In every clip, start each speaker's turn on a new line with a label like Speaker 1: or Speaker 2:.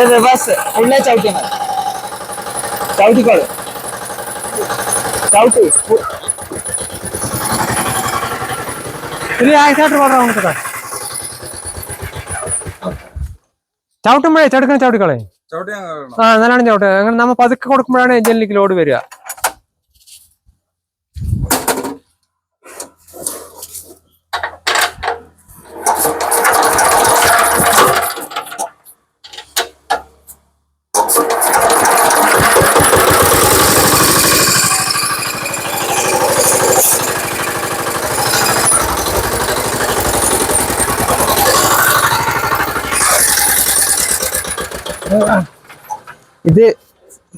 Speaker 1: അത് റിവേഴ്സ് ഫുള്ളേ ചവിട്ടിയാൽ മതി. ചവിട്ടിക്കോളൂ. ചവിട്ടി.
Speaker 2: ഇനി ആയിട്ടായിട്ട് പാടാം നമുക്ക് ചവിട്ടുമ്പോഴേ ചടുക്കണം ചവിട്ടിക്കളെ. ആ നല്ലോണം ചവിട്ടുക. അങ്ങനെ നമ്മ പതുക്കെ കൊടുക്കുമ്പോഴാണ് എഞ്ചിനിലേക്ക് ലോഡ് വരിക.
Speaker 1: ഇത്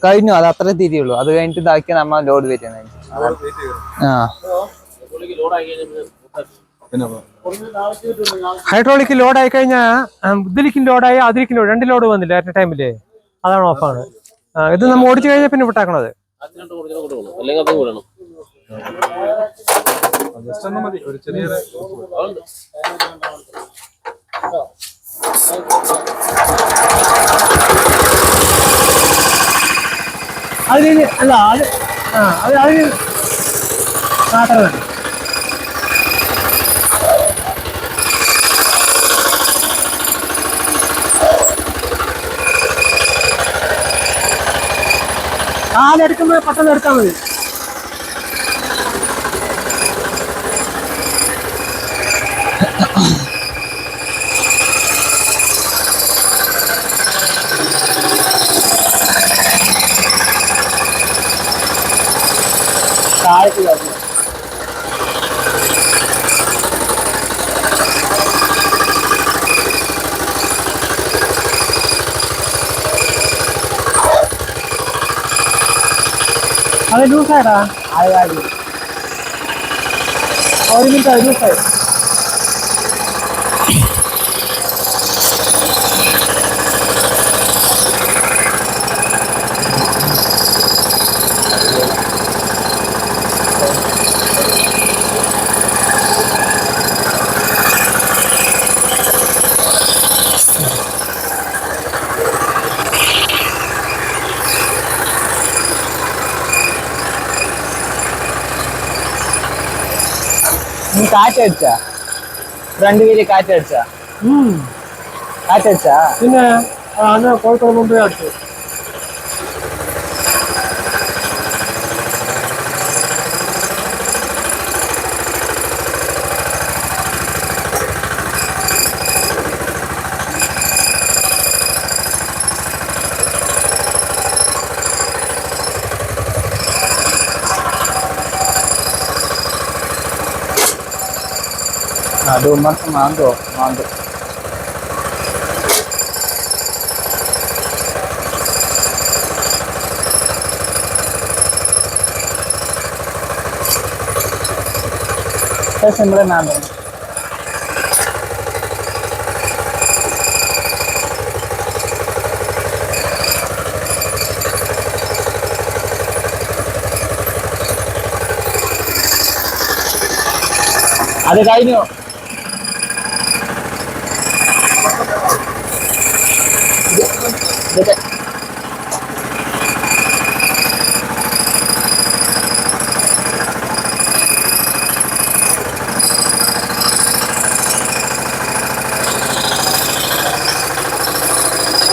Speaker 1: കഴിഞ്ഞു അത് അത്ര തിരിയുള്ളൂ അത് കഴിഞ്ഞിട്ട് ഇതാക്കിയ നമ്മ ലോഡ് വരുന്നത്. ആ.
Speaker 2: ഹൈഡ്രോളിക് ലോഡ് ആയി കഴിഞ്ഞാൽ ഇതിലേക്കും ലോഡായി അതിലേക്കും ലോഡ് രണ്ട് ലോഡ് വന്നില്ല അറ്റ് ടൈമിൽ അതാണ് ഓഫാണ് ഇത് നമ്മൾ ഓടിച്ചു കഴിഞ്ഞാൽ പിന്നെ വിട്ടാക്കണത്.
Speaker 3: ഒരു ചെറിയ
Speaker 2: അതിന് അല്ല അത് ആ അത് അതിന് മാത്രം മതി. ആലെടുക്കുമ്പോൾ പെട്ടെന്ന് എടുത്താൽ മതി.
Speaker 1: താഴേക്ക് കയറി.
Speaker 2: അത് ലൂസായിടാ
Speaker 1: അത് കാര്യം.
Speaker 2: ഒരു മിനിറ്റ് ലൂസായി
Speaker 1: നീ കാറ്റടിച്ചാ ഫ്രണ്ട് വീല് കാറ്റടിച്ചാ
Speaker 2: ഉം.
Speaker 1: കാറ്റടിച്ചാ
Speaker 2: പിന്നെ ആ, അന്ന് കോഴിക്കോട് മുമ്പേ അടുത്ത്
Speaker 1: അത് ഉമ്മർക്ക് മാന്തോ മാന്തോ സിമ്പിൾ മാന്തോ അത് കഴിഞ്ഞു এটা